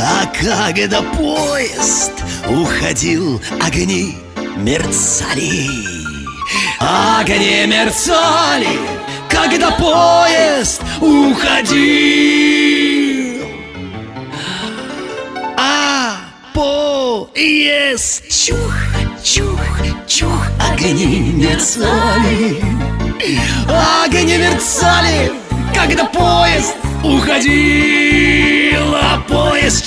А когда поезд уходил, огни мерцали. Огни мерцали, когда поезд уходил. А поезд чух, чух, чух Огни мерцали. Огни мерцали, когда поезд уходил. А поезд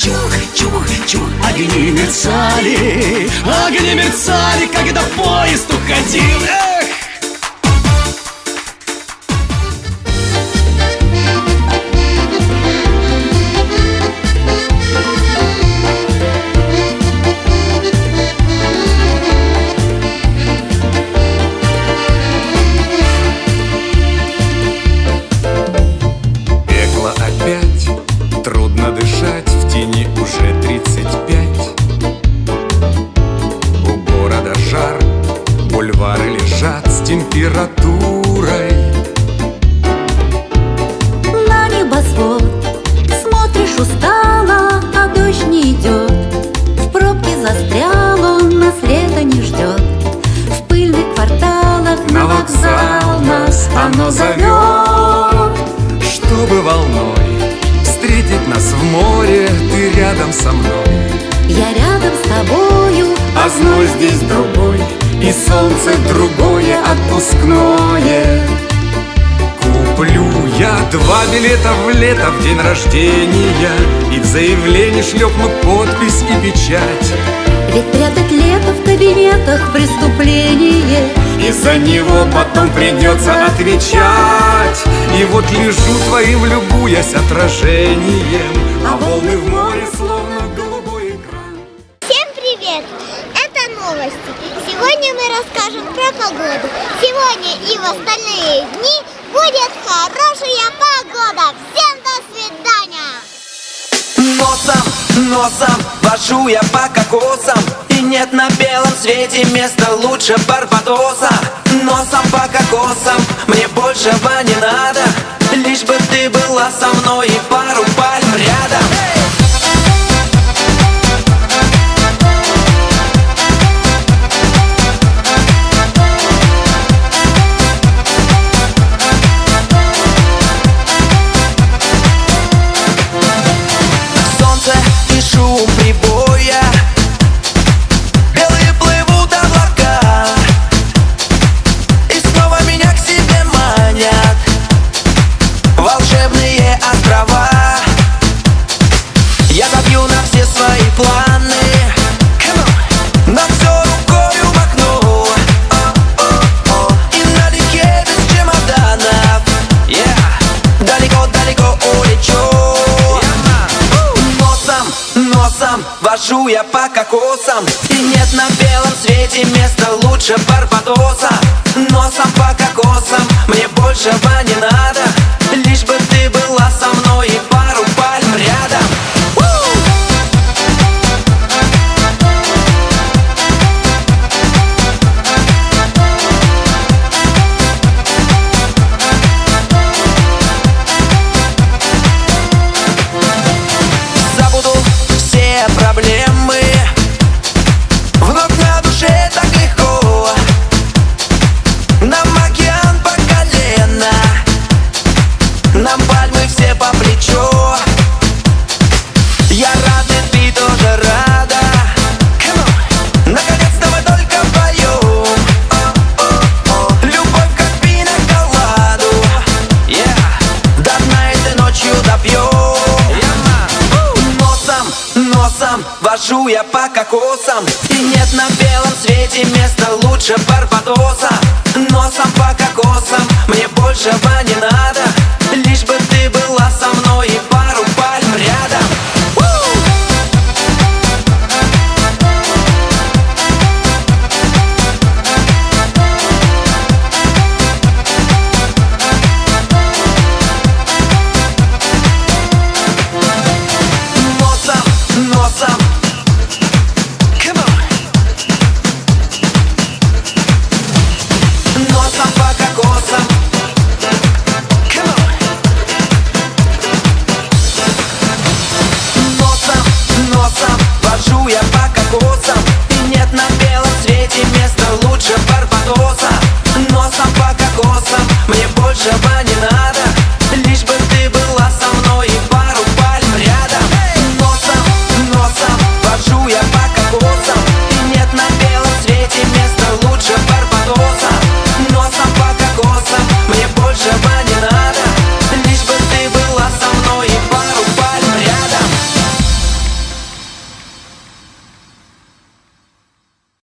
чух Огни мерцали, огни мерцали, когда поезд уходил Эх! Температурой. На небосвод Смотришь устало, а дождь не идет. В пробке застрял он, нас лето не ждет. В пыльных кварталах На вокзал нас оно зовет. Чтобы волной встретить нас в море Ты рядом со мной. Я рядом с тобою А зной здесь другой И солнце другое отпускное. Куплю я два билета в лето В день рождения И в заявлении шлепну подпись и печать. Ведь прятать лето в кабинетах преступление И за него потом придется отвечать. И вот лежу твоим, любуясь отражением А волны в море Новости. Сегодня мы расскажем про погоду. Сегодня и в остальные дни будет хорошая погода. Всем до свидания! Носом, носом вожу я по кокосам И нет на белом свете места лучше Барбадоса Носом по кокосам, мне большего не надо Лишь бы ты была со мной и пару вожу я по кокосам. И нет на белом свете места лучше Барбадоса. Носом по кокосам, мне большего не надо. Лишь бы ты была со мной и пару вожу я по кокосам И нет на белом свете места лучше Барбадоса